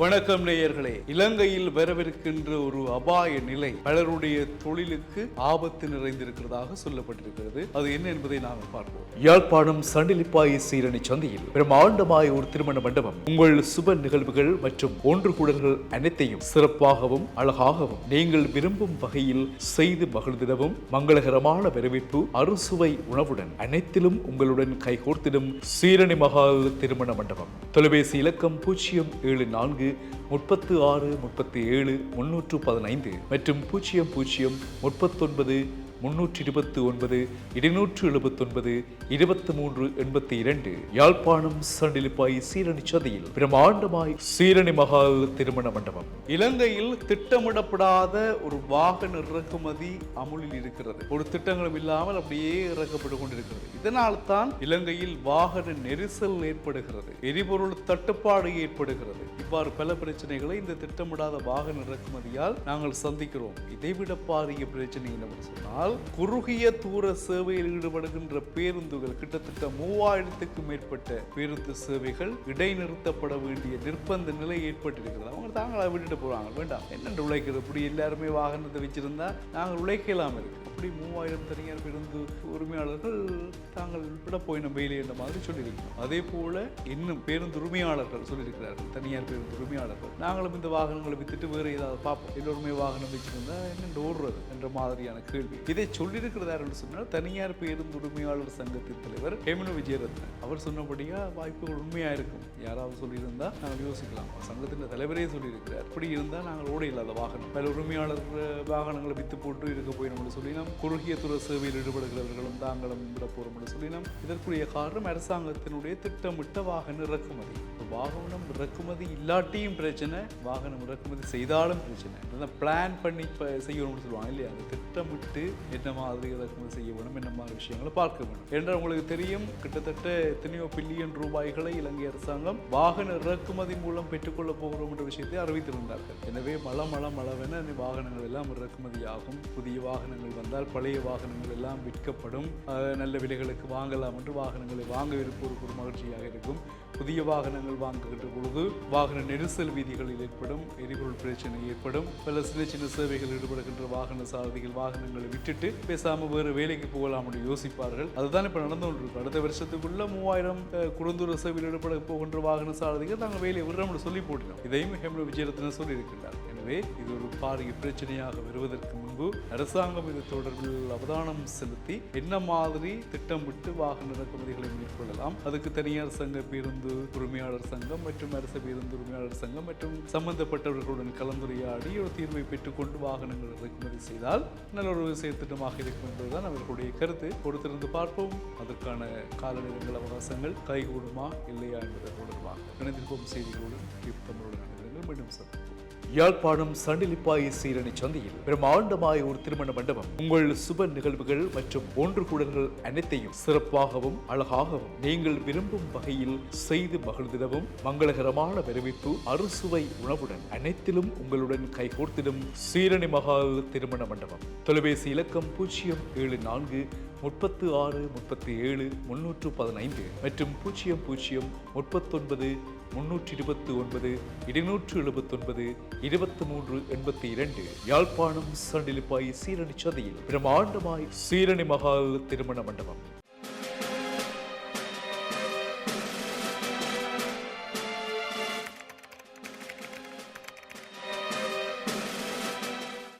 வணக்கம் நேயர்களே. இலங்கையில் வரவிருக்கின்ற ஒரு அபாய நிலை பலருடைய தொழிலுக்கு ஆபத்து நிறைந்திருக்கிறதாக சொல்லப்பட்டிருக்கிறது. அது என்ன என்பதை நாங்கள் பார்ப்போம். யாழ்ப்பாணம் சண்டிலிப்பாய் சீரணி சந்தையில் பிரம்மாண்டமாய் ஒரு திருமண மண்டபம். உங்கள் சுப நிகழ்வுகள் மற்றும் ஒன்று கூடல்கள் அனைத்தையும் சிறப்பாகவும் அழகாகவும் நீங்கள் விரும்பும் வகையில் செய்து மகிழ்ந்திடவும் மங்களகரமான வரவேற்பு அறுசுவை உணவுடன் அனைத்திலும் உங்களுடன் கைகோர்த்திடும் சீரணி மகால் திருமண மண்டபம். தொலைபேசி இலக்கம் பூஜ்ஜியம் ஏழு நான்கு முப்பத்து ஆறு முப்பத்தி ஏழு முன்னூற்று பதினைந்து மற்றும் பூஜ்ஜியம் பூஜ்ஜியம் முப்பத்தொன்பது முன்னூற்றி இருபத்தி ஒன்பது இருநூற்று எழுபத்தொன்பது இருபத்தி மூன்று எண்பத்தி இரண்டு யாழ்ப்பாணம் சண்டிலிப்பாய் சீரணி சதையில் பிரமாண்டமாய் சீரணி மகால் திருமண மண்டபம். இலங்கையில் திட்டமிடப்படாத ஒரு வாகன இறக்குமதி அமுலில் இருக்கிறது. ஒரு திட்டங்களும் இல்லாமல் அப்படியே இறக்கப்பட்டு கொண்டிருக்கிறது. இதனால் தான் இலங்கையில் வாகன நெரிசல் ஏற்படுகிறது. எரிபொருள் தட்டுப்பாடு ஏற்படுகிறது. இவ்வாறு பல பிரச்சனைகளை இந்த திட்டமிடாத வாகன இறக்குமதியால் நாங்கள் சந்திக்கிறோம். இதைவிட பாரிய பிரச்சனை என்னவென்று சொன்னால் குறுகிய தூர சேவையில் ஈடுபடுகின்ற பேருந்துகள் கிட்டத்தட்ட மூவாயிரத்துக்கும் மேற்பட்ட பேருந்து சேவைகள் இடைநிறுத்தப்பட வேண்டிய நிர்பந்த நிலை ஏற்பட்டிருக்கிறது. அவங்க தாங்களா விட்டுட்டு போறாங்க? வேண்டாம். என்னென்று உழைக்கிறது? இப்படி எல்லாருமே வாகனத்தை வச்சிருந்தா நாங்கள் உழைக்கலாம் இருக்கு. அப்படி மூவாயிரம் தனியார் பேருந்து உரிமையாளர்கள் தாங்கள் விட போயின வெயிலே என்ற மாதிரி சொல்லியிருக்கிறோம். அதே போல இன்னும் பேருந்து உரிமையாளர்கள் சொல்லியிருக்கிறார்கள். தனியார் பேருந்து உரிமையாளர்கள். நாங்களும் இந்த வாகனங்களை வித்துட்டு வேறு ஏதாவது பார்ப்போம். எல்லோருமே வாகனம் வச்சிருந்தா என்ன ஓடுறது என்ற மாதிரியான கேள்வி. இதை சொல்லியிருக்கிறார் என்று சொன்னால் தனியார் பேருந்து உரிமையாளர் சங்கத்தின் தலைவர் ஹேமனு விஜயரத்னன் அவர் சொன்னபடியா வாய்ப்புகள் உண்மையா இருக்கும். யாராவது சொல்லியிருந்தா நாங்கள் யோசிக்கலாம். சங்கத்தின் தலைவரே சொல்லியிருக்கிறார். அப்படி இருந்தால் நாங்கள் ஓட இல்லாத வாகனம். பல உரிமையாளர் வாகனங்களை வித்து போட்டு இருக்க போய் சொல்லினோம். குறுகிய துறை சேவையில் ஈடுபடுகிறவர்களும் தாங்களும் விட போறோம்னு சொல்லினோம். இதற்குரிய காரணம் அரசாங்கத்தினுடைய திட்டமிட்ட வாகன இறக்குமதி. வாகனம் இறக்குமதி இல்லாட்டியும் பிரச்சனை வாகனம் இறக்குமதி செய்தாலும் பிரச்சனை. பிளான் பண்ணி இப்போ செய்யணும்னு சொல்லுவாங்க இல்லையா? அந்த திட்டமிட்டு என்ன மாதிரி இறக்குமதி செய்ய வேண்டும் என்ன மாதிரி விஷயங்களை பார்க்க வேண்டும் என்று உங்களுக்கு தெரியும். கிட்டத்தட்ட எத்தனையோ பில்லியன் ரூபாய்களை இலங்கை அரசாங்கம் வாகன இறக்குமதி மூலம் பெற்றுக்கொள்ள போகிறோம் என்ற விஷயத்தை அறிவித்திருந்தார்கள். எனவே மழ மழ மழவென வாகனங்கள் எல்லாம் இறக்குமதி ஆகும் புதிய வாகனங்கள் வந்தால் பழைய வாகனங்கள் எல்லாம் விற்கப்படும். நல்ல விலைகளுக்கு வாங்கலாம் என்று வாகனங்களை வாங்க இருப்போருக்கு ஒரு மகிழ்ச்சியாக இருக்கும். புதிய வாகனங்கள் வாங்குகின்ற பொழுது வாகன நெரிசல் வீதிகளில் ஏற்படும் எரிபொருள் பிரச்சனை ஏற்படும். பல சின்ன சின்ன சேவைகள் ஈடுபடுகின்ற வாகன சாரதிகள் வாகனங்களை விட்டுட்டு பேசாமல் வேறு வேலைக்கு போகலாம் என்று யோசிப்பார்கள். அதுதான் இப்போ நடந்து கொண்டிருக்கும் அடுத்த வருஷத்துக்குள்ள மூவாயிரம் அஹ், குறுந்தூர சேவையில் ஈடுபட போகின்ற வாகன சாரதிகள் நாங்கள் வேலையை விடுறோம் சொல்லி போட்டினோம். இதையும் ஹெம்ல விஜயரத்ன சொல்லியிருக்கிறார் எனவே இது ஒரு பாரிய பிரச்சனையாக வருவதற்கு முன்பு அரசாங்கம் இது தொடர்பில் அவதானம் செலுத்தி என்ன மாதிரி திட்டமிட்டு வாகன இறக்குமதிகளை மேற்கொள்ளலாம் அதுக்கு தனியார் சங்க பேருந்து உரிமையாளர் சங்கம் மற்றும் அரசு பேருந்து உரிமையாளர் சங்கம் மற்றும் சம்பந்தப்பட்டவர்களுடன் கலந்துரையாடி ஒரு தீர்வை பெற்றுக்கொண்டு வாகனங்கள் இறக்குமதி செய்தால் நல்ல ஒரு செயற்திட்டமாக இருக்கும் என்பதுதான் அவர்களுடைய கருத்து. பொறுத்திருந்து பார்ப்போம். அதற்கான கால நேரங்கள் அவகாசங்கள் கைகூடுமா இல்லையா என்பது தொடர்பாக இணைந்திருப்போம். செய்திகளுடன் தமிழுடன் மீண்டும் சந்திப்போம். யாழ்ப்பாணம் சண்டிலிப்பாய் சீரணி சந்தையில் பிரம்மாண்டமாய் ஒரு திருமண மண்டபம். உங்கள் சுப நிகழ்வுகள் மற்றும் ஒன்று கூடல்கள் அனைத்தையும் சிறப்பாகவும் அழகாகவும் நீங்கள் விரும்பும் வகையில் செய்து மகிழ்ந்திடவும் மங்களகரமான வரவேற்பு அறுசுவை உணவுடன் அனைத்திலும் உங்களுடன் கைகோர்த்திடும் சீரணி மகால் திருமண மண்டபம். தொலைபேசி இலக்கம் பூஜ்ஜியம் ஏழு நான்கு முப்பத்து ஆறு முப்பத்தி ஏழு முன்னூற்று பதினைந்து மற்றும் பூஜ்ஜியம் பூஜ்ஜியம் முப்பத்தொன்பது முன்னூற்றி இருபத்தி ஒன்பது இருநூற்று எழுபத்தொன்பது இருபத்தி மூன்று எண்பத்தி இரண்டு யாழ்ப்பாணம் சண்டிலிப்பாய் சீரணி சதையில் பிரமாண்டமாய் சீரணி மகால் திருமண மண்டபம்.